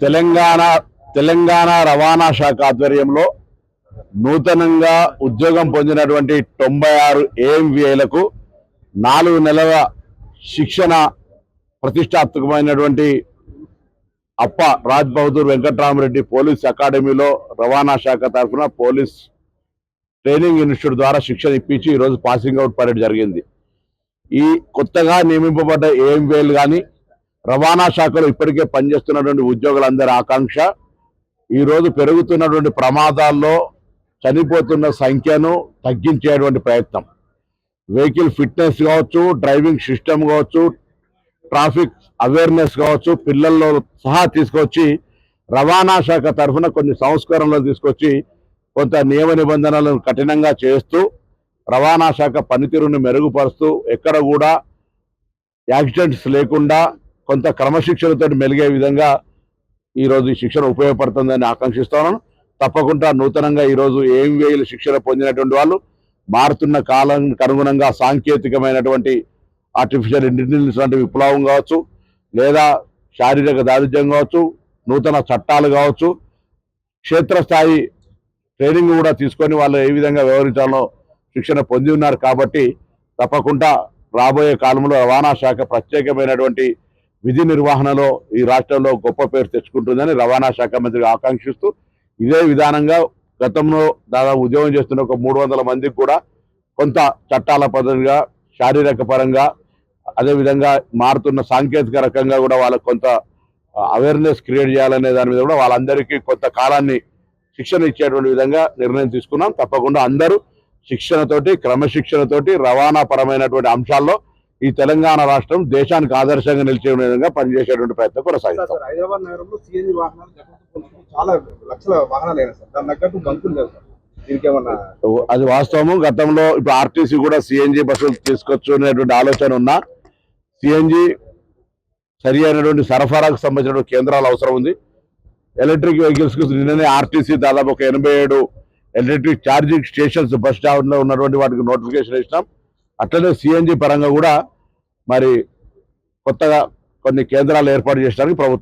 తెలంగాణ తెలంగాణ రవాణా శాఖ ఆధ్వర్యంలో నూతనంగా ఉద్యోగం పొందినటువంటి తొంభై ఆరు ఏఎంవిఐలకు నాలుగు నెలల శిక్షణ ప్రతిష్టాత్మకమైనటువంటి అప్ప రాజ్ బహదూర్ వెంకట్రామరెడ్డి పోలీస్ అకాడమీలో రవాణా శాఖ తరఫున పోలీస్ ట్రైనింగ్ ఇన్స్టిట్యూట్ ద్వారా శిక్షణ ఇప్పించి ఈరోజు పాసింగ్ అవుట్ పరేడ్ జరిగింది. ఈ కొత్తగా నియమింపబడ్డ ఏఎంవేలు కానీ రవాణా శాఖలో ఇప్పటికే పనిచేస్తున్నటువంటి ఉద్యోగులందరి ఆకాంక్ష. ఈరోజు పెరుగుతున్నటువంటి ప్రమాదాల్లో చనిపోతున్న సంఖ్యను తగ్గించేటువంటి ప్రయత్నం. వెహికల్ ఫిట్నెస్ కావచ్చు డ్రైవింగ్ సిస్టమ్ కావచ్చు ట్రాఫిక్ అవేర్నెస్ కావచ్చు పిల్లల్లో సహా తీసుకొచ్చి రవాణా శాఖ తరఫున కొన్ని సంస్కరణలు తీసుకొచ్చి కొంత నియమ నిబంధనలను కఠినంగా చేస్తూ రవాణా శాఖ పనితీరుని మెరుగుపరుస్తూ ఎక్కడ కూడా యాక్సిడెంట్స్ లేకుండా కొంత క్రమశిక్షణతో మెలిగే విధంగా ఈరోజు ఈ శిక్షణ ఉపయోగపడుతుందని ఆకాంక్షిస్తున్నాను తప్పకుండా నూతనంగా ఈరోజు ఏం వేలు శిక్షణ పొందినటువంటి వాళ్ళు మారుతున్న కాలానికి అనుగుణంగా సాంకేతికమైనటువంటి ఆర్టిఫిషియల్ ఇంటెలిజెన్స్ లాంటి విప్లవం కావచ్చు లేదా శారీరక దారిద్ర్యం కావచ్చు నూతన చట్టాలు కావచ్చు క్షేత్రస్థాయి ట్రైనింగ్ కూడా తీసుకొని వాళ్ళు ఏ విధంగా వ్యవహరించాలో శిక్షణ పొంది ఉన్నారు కాబట్టి తప్పకుండా రాబోయే కాలంలో రవాణా శాఖ ప్రత్యేకమైనటువంటి విధి నిర్వహణలో ఈ రాష్ట్రంలో గొప్ప పేరు తెచ్చుకుంటుందని రవాణా శాఖ మంత్రి ఆకాంక్షిస్తూ ఇదే విధానంగా గతంలో దాదాపు ఉద్యోగం చేస్తున్న ఒక మూడు వందల మందికి కూడా కొంత చట్టాల పరంగా శారీరక పరంగా అదేవిధంగా మారుతున్న సాంకేతిక రకంగా కూడా వాళ్ళకు కొంత అవేర్నెస్ క్రియేట్ చేయాలనే దాని మీద కూడా వాళ్ళందరికీ కొంత కాలాన్ని శిక్షణ ఇచ్చేటువంటి విధంగా నిర్ణయం తీసుకున్నాం. తప్పకుండా అందరూ శిక్షణతోటి క్రమశిక్షణతోటి రవాణా పరమైనటువంటి అంశాల్లో ఈ తెలంగాణ రాష్ట్రం దేశానికి ఆదర్శంగా నిలిచే విధంగా పనిచేసేటువంటి ప్రయత్నం కొనసాగిస్తాం. హైదరాబాద్ నగరంలో సిఎన్జి వాహనాలు చాలా లక్షల వాహనాలు అయినా సార్. దాని తగ్గట్టు బంకులు లేవు సార్. దీనికి ఏమన్నా అది వాస్తవము. గతంలో ఇప్పుడు ఆర్టీసీ కూడా సిఎన్జి బస్సులు తీసుకొచ్చు అనేటువంటి ఆలోచన ఉన్నా సిఎన్జి సరి అయినటువంటి సరఫరాకు సంబంధించినటువంటి కేంద్రాలు అవసరం ఉంది. ఎలక్ట్రిక్ వెహికల్స్కు నిన్ననే ఆర్టీసీ దాదాపు ఒక ఎనభై ఏడు ఎలక్ట్రిక్ ఛార్జింగ్ స్టేషన్స్ బస్ స్టాండ్లో ఉన్నటువంటి వాటికి నోటిఫికేషన్ ఇచ్చినాం. అట్లనే సిఎన్జి పరంగా కూడా మరి కొత్తగా కొన్ని కేంద్రాలు ఏర్పాటు చేయడానికి ప్రభుత్వం